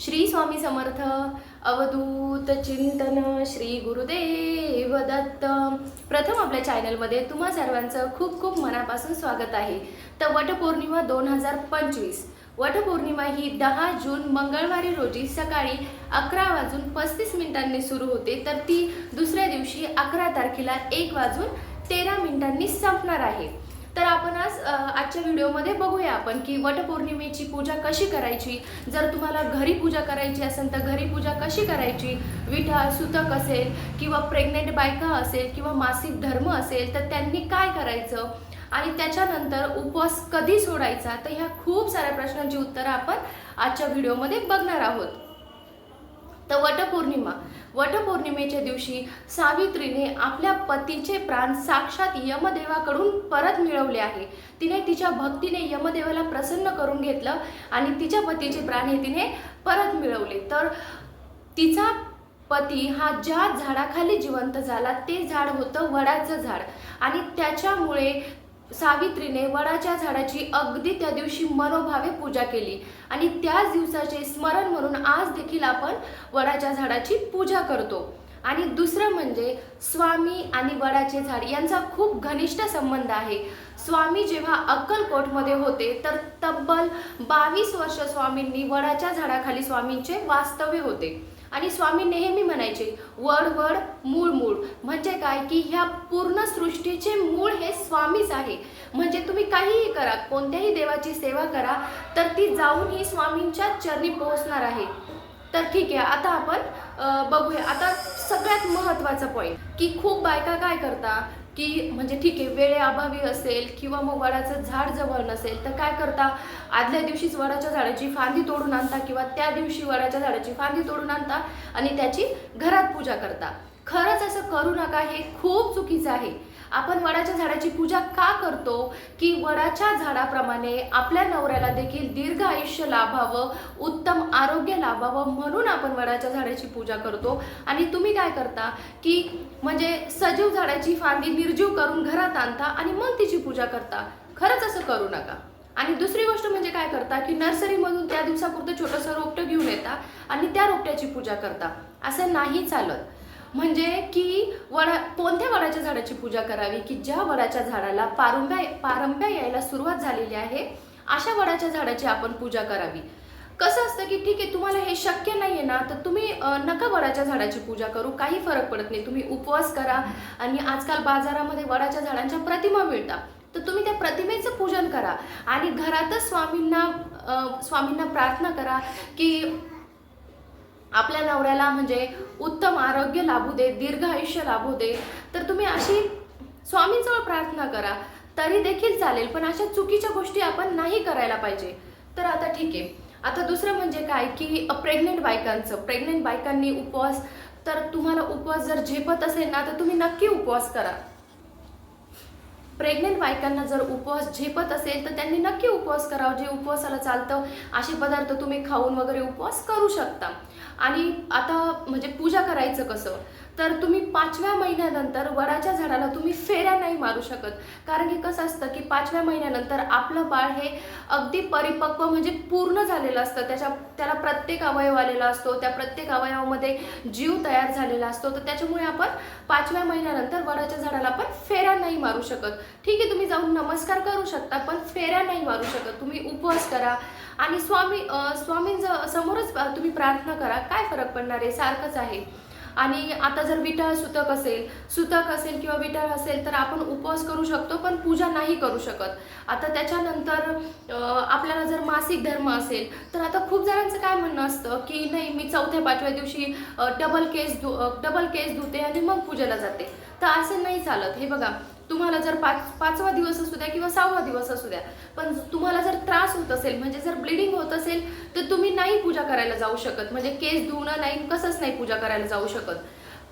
श्री स्वामी समर्थ अवधूत चिंतन श्री गुरुदेव दत्त. प्रथम आपल्या चॅनलमध्ये तुम्हा सर्वांचं खूप खूप मनापासून स्वागत आहे. तर वटपौर्णिमा दोन हजार पंचवीस. वटपौर्णिमा ही दहा जून मंगळवारी रोजी सकाळी अकरा वाजून पस्तीस मिनिटांनी सुरू होते. तर ती दुसऱ्या दिवशी अकरा तारखेला एक वाजून तेरा मिनिटांनी संपणार आहे. तर आपण आज आजच्या व्हिडिओमध्ये बघूया आपण की वटपौर्णिमेची पूजा कशी करायची? जर तुम्हाला घरी पूजा करायची असेल तर घरी पूजा कशी करायची? विठा सुतक असेल किंवा प्रेग्नेंट बायका असेल किंवा मासिक धर्म असेल तर त्यांनी काय करायचं? आणि त्याच्यानंतर उपवास कधी सोडायचा? तर ह्या खूप साऱ्या प्रश्नांची उत्तरं आपण आजच्या व्हिडिओमध्ये बघणार आहोत. तर वटपौर्णिमा. वटपौर्णिमेच्या दिवशी सावित्रीने आपल्या पतीचे प्राण साक्षात यमदेवाकडून परत मिळवले आहे. तिने तिच्या भक्तीने यमदेवाला प्रसन्न करून घेतलं आणि तिच्या पतीचे प्राण हे तिने परत मिळवले. तर तिचा पती हा ज्या झाडाखाली जिवंत झाला ते झाड होतं वडाचं झाड. आणि त्याच्यामुळे सावित्रीने वडाच्या झाडाची अगदी त्या दिवशी मनोभावे पूजा केली. आणि त्याच दिवसाचे स्मरण देखील आपण वडाच्या झाडाची पूजा करतो. आणि दुसरं म्हणजे स्वामी आणि वडाचे झाड यांचा खूप घनिष्ठ संबंध आहे. स्वामी जेव्हा अक्कलकोटमध्ये होते तर तब्बल बावीस वर्ष स्वामींनी वडाच्या झाडाखाली स्वामींचे वास्तव्य होते. आणि स्वामी नेहमी म्हणायचे वड वड मूळ मूळ. म्हणजे काय? की ह्या पूर्ण सृष्टीचे मूळ हे स्वामीच आहे. म्हणजे तुम्ही काहीही करा कोणत्याही देवाची सेवा करा तर ती जाऊन ही स्वामींच्या चरणी पोहोचणार आहे. तर ठीक आहे आता आपण बघूया. आता सगळ्यात महत्त्वाचा पॉईंट की खूप बायका काय करता की म्हणजे ठीक आहे वेळेअभावी असेल किंवा मग वडाचं झाड जवळ नसेल तर काय करता? आदल्या दिवशीच वडाच्या झाडाची फांदी तोडून आणता किंवा त्या दिवशी वडाच्या झाडाची फांदी तोडून आणता आणि त्याची घरात पूजा करता. खरंच असं करू नका हे खूप चुकीचं आहे. आपण वडाच्या झाडाची पूजा का करतो? की वडाच्या झाडाप्रमाणे आपल्या नवऱ्याला देखील दीर्घ आयुष्य लाभावं उत्तम आरोग्य लाभावं म्हणून आपण वडाच्या झाडाची पूजा करतो. आणि तुम्ही काय करता? की म्हणजे सजीव झाडाची फांदी निर्जीव करून घरात आणता आणि मग तिची पूजा करता. खरंच असं करू नका. आणि दुसरी गोष्ट म्हणजे काय करता? की नर्सरीमधून त्या दिवसापुरतं छोटंसं रोपटं घेऊन येता आणि त्या रोपट्याची पूजा करता. असं नाही चालत. म्हणजे की वडा कोणत्या वडाच्या झाडाची पूजा करावी? की ज्या वडाच्या झाडाला पारंब्या पारंब्या यायला सुरुवात झालेली आहे अशा वडाच्या झाडाची आपण पूजा करावी. कसं असतं की ठीक आहे तुम्हाला हे शक्य नाही आहे ना तर तुम्ही नका वडाच्या झाडाची पूजा करू. काही फरक पडत नाही. तुम्ही उपवास करा आणि आजकाल बाजारामध्ये वडाच्या झाडांच्या प्रतिमा मिळतात. तर तुम्ही त्या प्रतिमेचं पूजन करा. आणि घरातच स्वामींना स्वामींना प्रार्थना करा की आपल्या नवऱ्याला म्हणजे उत्तम आरोग्य लाभू दे दीर्घ आयुष्य लाभू दे तर तुम्ही अशी स्वामींजवळ प्रार्थना करा तरी देखील चालेल पण अशा चुकीच्या गोष्टी आपण नाही करायला पाहिजे. तर आता ठीक आहे. आता दुसरं म्हणजे काय की प्रेग्नेंट बायकांचं प्रेग्नेंट बायकांनी उपवास तर तुम्हाला उपवास जर झेपत असेल ना तर तुम्ही नक्की उपवास करा. प्रेग्नेंट बायकांना जर उपवास झेपत असेल तर त्यांनी नक्की उपवास करावा. जे उपवासाला चालतं असे पदार्थ तुम्ही खाऊन वगैरे उपवास करू शकता. आणि आता म्हणजे पूजा करायचं कसं? तर तुम्ही पाचव्या महिन्यानंतर वडाच्या झाडाला तुम्ही फेऱ्या नाही मारू शकत. कारण की कसं असतं की पाचव्या महिन्यानंतर आपलं बाळ हे अगदी परिपक्व म्हणजे पूर्ण झालेलं असतं. त्याच्या त्याला प्रत्येक अवयव आलेला असतो. त्या प्रत्येक अवयवामध्ये जीव तयार झालेला असतो. तर त्याच्यामुळे आपण पाचव्या महिन्यानंतर वडाच्या झाडाला आपण फेऱ्या नाही मारू शकत. ठीक आहे तुम्ही जाऊन नमस्कार करू शकता पण फेऱ्या नाही मारू शकत. तुम्ही उपवास करा. आणि स्वामी स्वामींज समोरच तुम्ही प्रार्थना करा. काय फरक पडणार आहे? सारखंच आहे. आणि आता जर विटाळ सुतक असेल सुतक असेल किंवा विटाळ असेल तर आपण उपवास करू शकतो पण पूजा नाही करू शकत. आता त्याच्यानंतर आपल्याला जर मासिक धर्म असेल तर आता खूप जणांचं काय म्हणणं असतं की नाही मी चौथ्या पाचव्या दिवशी डबल केस धु डबल केस धुते आणि मग पूजेला जाते. तर असं नाही चालत. हे बघा तुम्हाला जर पाच पाचवा दिवस असू द्या किंवा सहावा दिवस असू द्या पण तुम्हाला जर त्रास होत असेल म्हणजे जर ब्लिडिंग होत असेल तर तुम्ही नाही पूजा करायला जाऊ शकत. म्हणजे केस धुणं नाही कसंच नाही पूजा करायला जाऊ शकत.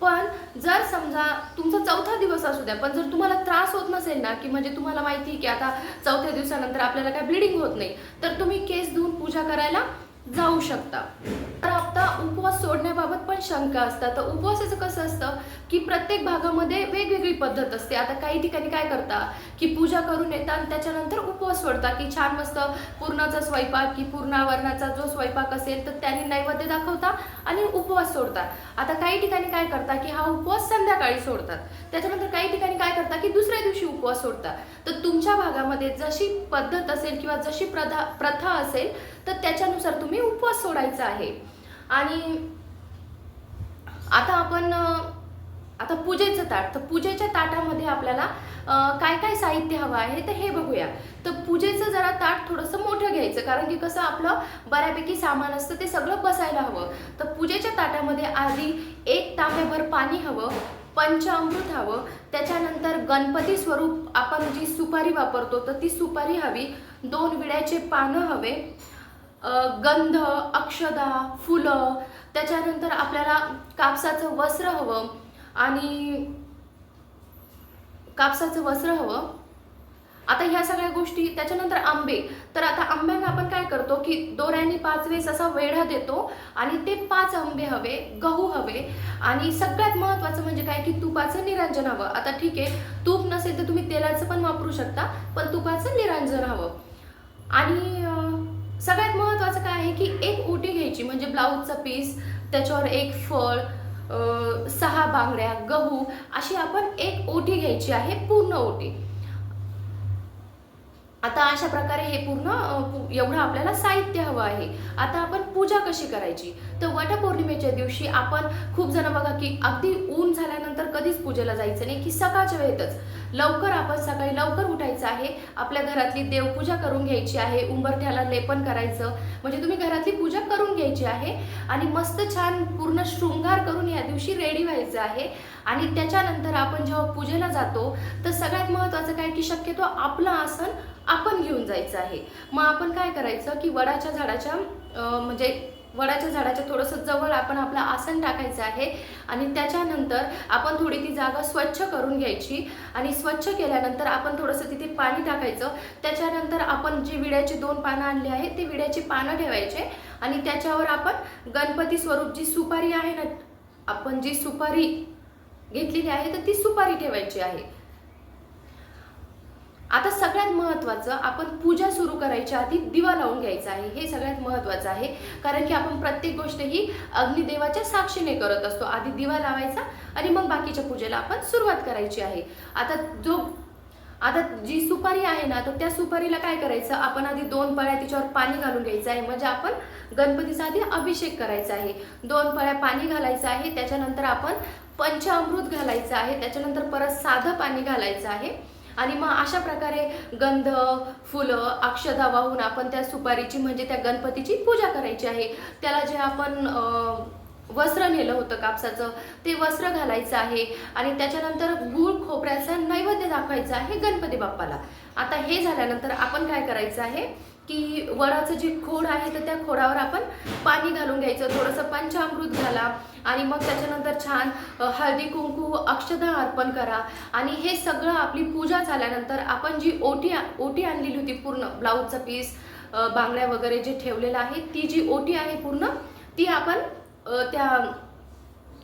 पण जर समजा तुमचा चौथा दिवस असू द्या पण जर तुम्हाला त्रास होत नसेल ना की म्हणजे तुम्हाला माहिती आहे की आता चौथ्या दिवसानंतर आपल्याला काय ब्लिडिंग होत नाही तर तुम्ही केस धुवून पूजा करायला जाऊ शकता. तर आता उपवास सोडण्याबाबत पण शंका असतात. तर उपवासाचं कसं असतं की प्रत्येक भागामध्ये वेगवेगळी पद्धत असते. आता काही ठिकाणी काय करता की पूजा करून येतात आणि त्याच्यानंतर उपवास सोडता की छान मस्त पूर्णाचा स्वयंपाक की पूर्णावरणाचा जो स्वयंपाक असेल तर त्यांनी नैवेद्य दाखवता आणि उपवास सोडतात आता काही ठिकाणी काय करता की हा उपवास संध्याकाळी सोडतात. त्याच्यानंतर काही ठिकाणी काय करता की दुसऱ्या दिवशी उपवास सोडता. तर तुमच्या भागामध्ये जशी पद्धत असेल किंवा जशी प्रथा प्रथा असेल तर त्याच्यानुसार तुम्ही उपवास सोडायचा आहे. आणि आता आपण आता पूजेचं ताट तर पूजेच्या ताटामध्ये आपल्याला काय काय साहित्य हवं आहे तर हे बघूया. तर पूजेचं जरा ताट थोडंसं मोठं घ्यायचं कारण की कसं आपलं बऱ्यापैकी सामान असतं ते सगळं बसायला हवं. तर पूजेच्या ताटामध्ये आधी एक तांब्याभर पाणी हवं पंचामृत हवं त्याच्यानंतर गणपती स्वरूप आपण जी सुपारी वापरतो तर ती सुपारी हवी दोन विड्याचे पानं हवे गंध अक्षदा फुलं त्याच्यानंतर आपल्याला कापसाचं वस्त्र हवं आणि कापसाचं वस्त्र हवं. आता ह्या सगळ्या गोष्टी त्याच्यानंतर आंबे. तर आता आंब्यांना आपण काय करतो की दोऱ्याने पाच वेळेस असा वेढा देतो आणि ते पाच आंबे हवे गहू हवे. आणि सगळ्यात महत्त्वाचं म्हणजे काय की तुपाचं निरंजन हवं. आता ठीक आहे तूप नसेल तर तुम्ही तेलाचं पण वापरू शकता पण तुपाचं निरंजन हवं. आणि सगळ्यात महत्त्वाचं काय आहे की एक ओटी घ्यायची म्हणजे ब्लाऊजचा पीस त्याच्यावर एक फळ सहा बांगड्या गहू अशी आपण एक ओटी घ्यायची आहे पूर्ण ओटी आता अशा प्रकारे हे पूर्ण एवढं आपल्याला साहित्य हवं आहे. आता आपण पूजा कशी करायची? तर वटपौर्णिमेच्या दिवशी आपण खूप जण बघा की अगदी ऊन झाल्यानंतर कधीच पूजेला जायचं नाही की सकाळच्या वेळेतच. लवकर आपण सकाळी लवकर उठायचं आहे. आपल्या घरातली देवपूजा करून घ्यायची आहे. उंबरठ्याला लेपन करायचं. म्हणजे तुम्ही घरातली पूजा करून घ्यायची आहे. आणि मस्त छान पूर्ण शृंगार करून या दिवशी रेडी व्हायचं आहे. आणि त्याच्यानंतर आपण जेव्हा पूजेला जातो तर सगळ्यात महत्त्वाचं काय की शक्यतो आपलं आसन आपण घेऊन जायचं आहे. मग आपण काय करायचं की वडाच्या झाडाच्या म्हणजे वडाच्या झाडाच्या थोडंसं जवळ आपण आपलं आसन टाकायचं आहे आणि त्याच्यानंतर आपण थोडी ती जागा स्वच्छ करून घ्यायची आणि स्वच्छ केल्यानंतर आपण थोडंसं तिथे पाणी टाकायचं. त्याच्यानंतर आपण जी विड्याची दोन पानं आणली आहेत ते विड्याची पानं ठेवायचे आणि त्याच्यावर आपण गणपती स्वरूप जी सुपारी आहे ना आपण जी सुपारी घेतलेली आहे तर ती सुपारी ठेवायची आहे. आता सगळ्यात महत्त्वाचं आपण पूजा सुरू करायच्या आधी दिवा लावून घ्यायचा आहे. हे सगळ्यात महत्त्वाचं आहे. कारण की आपण प्रत्येक गोष्ट ही अग्निदेवाच्या साक्षीने करत असतो. आधी दिवा लावायचा आणि मग बाकीच्या पूजेला आपण सुरुवात करायची आहे. आता जो आता जी सुपारी आहे ना तर त्या सुपारीला काय करायचं? आपण आधी दोन पळ्या तिच्यावर पाणी घालून घ्यायचं आहे. म्हणजे आपण गणपतीचा आधी अभिषेक करायचा आहे. दोन पळ्या पाणी घालायचं आहे. त्याच्यानंतर आपण पंचामृत घालायचं आहे. त्याच्यानंतर परत साधं पाणी घालायचं आहे. आणि मग अशा प्रकारे गंध फुलं अक्षदा वाहून आपण त्या सुपारीची म्हणजे त्या गणपतीची पूजा करायची आहे. त्याला जे आपण वस्त्र नेलं होतं कापसाचं ते वस्त्र घालायचं आहे. आणि त्याच्यानंतर गूळ खोबऱ्याचा नैवेद्य दाखवायचा आहे गणपती बाप्पाला. आता हे झाल्यानंतर आपण काय करायचं आहे की वडाचं जे खोड आहे तर त्या खोडावर आपण पाणी घालून घ्यायचं. थोडंसं पंचामृत घाला आणि मग त्याच्यानंतर छान हळदी कुंकू अक्षदा अर्पण करा. आणि हे सगळं आपली पूजा झाल्यानंतर आपण जी ओटी ओटी आणलेली होती पूर्ण ब्लाऊजचा पीस बांगड्या वगैरे जे ठेवलेलं आहे ती जी ओटी आहे पूर्ण ती आपण त्या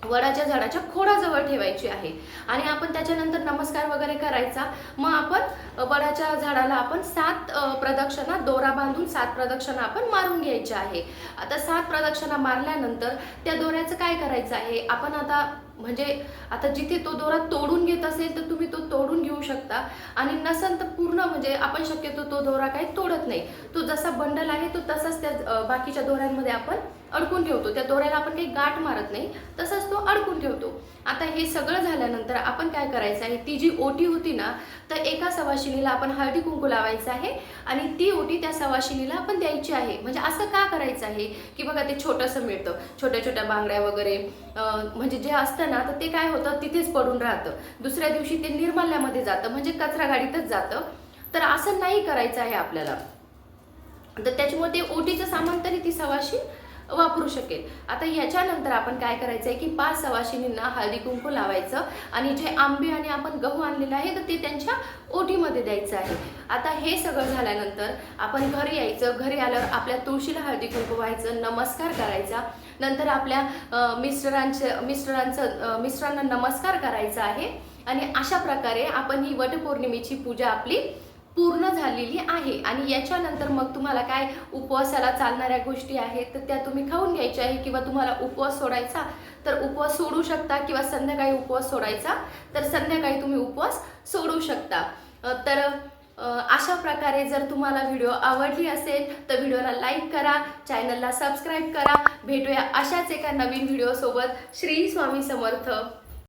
वडाच्या झाडाच्या खोडाजवळ ठेवायची आहे. आणि आपण त्याच्यानंतर नमस्कार वगैरे करायचा. मग आपण वडाच्या झाडाला आपण सात प्रदक्षिणा दोरा बांधून सात प्रदक्षिणा आपण मारून घ्यायच्या आहे. आता सात प्रदक्षिणा मारल्यानंतर त्या दोऱ्याचं काय करायचं आहे? आपण आता म्हणजे आता जिथे तो दोरा तोडून घेत असेल तर तुम्ही तो तोडून घेऊ शकता. आणि नसेल तर पूर्ण म्हणजे आपण शक्यतो तो दोरा काही तोडत नाही. तो जसा बंडल आहे तो तसाच त्या बाकीच्या दोऱ्यांमध्ये आपण अडकून ठेवतो. त्या दोऱ्याला आपण काही गाठ मारत नाही तसाच तो अडकून ठेवतो. आता हे सगळं झाल्यानंतर आपण काय करायचं आहे ती जी ओटी होती ना तर एका सवाशिनीला आपण हळदी कुंकू लावायचं आहे आणि ती ओटी त्या सवाशिनीला आपण द्यायची आहे. म्हणजे असं का करायचं आहे की बघा ते छोटंसं मिळतं. छोट्या छोट्या बांगड्या वगैरे म्हणजे जे असतं ना तर ते काय होतं तिथेच पडून राहतं. दुसऱ्या दिवशी ते निर्माल्यामध्ये जातं म्हणजे कचरा गाडीतच जातं. तर असं नाही करायचं आहे आपल्याला. तर त्याच्यामुळे ते ओटीचं सामान तरी ती सवाशी वापरू शकेल. आता ह्याच्यानंतर आपण काय करायचं आहे की पाच सवाशिनींना हळदी कुंकू लावायचं आणि जे आंबे आणि आपण गहू आणलेलं आहे तर ते त्यांच्या ओटीमध्ये द्यायचं आहे. आता हे सगळं झाल्यानंतर आपण घरी यायचं. घरी आल्यावर आपल्या तुळशीला हळदी कुंकू व्हायचं नमस्कार करायचा. नंतर आपल्या मिस्टरांचे मिस्टरांचं मिस्टरांना नमस्कार करायचा आहे. आणि अशा प्रकारे आपण ही वटपौर्णिमेची पूजा आपली पूर्ण झालेली आहे. आणि याच्यानंतर मग तुम्हाला काय उपवासाला चालणाऱ्या गोष्टी आहेत तर त्या तुम्ही खाऊन घ्यायच्या आहे किंवा तुम्हाला उपवास सोडायचा तर उपवास सोडू शकता किंवा संध्याकाळी उपवास सोडायचा तर संध्याकाळी तुम्ही उपवास सोडू शकता. तर अशा प्रकारे जर तुम्हाला व्हिडिओ आवडली असेल तर व्हिडिओला लाईक करा चॅनलला सबस्क्राईब करा. भेटूया अशाच एका नवीन व्हिडिओसोबत. श्री स्वामी समर्थ.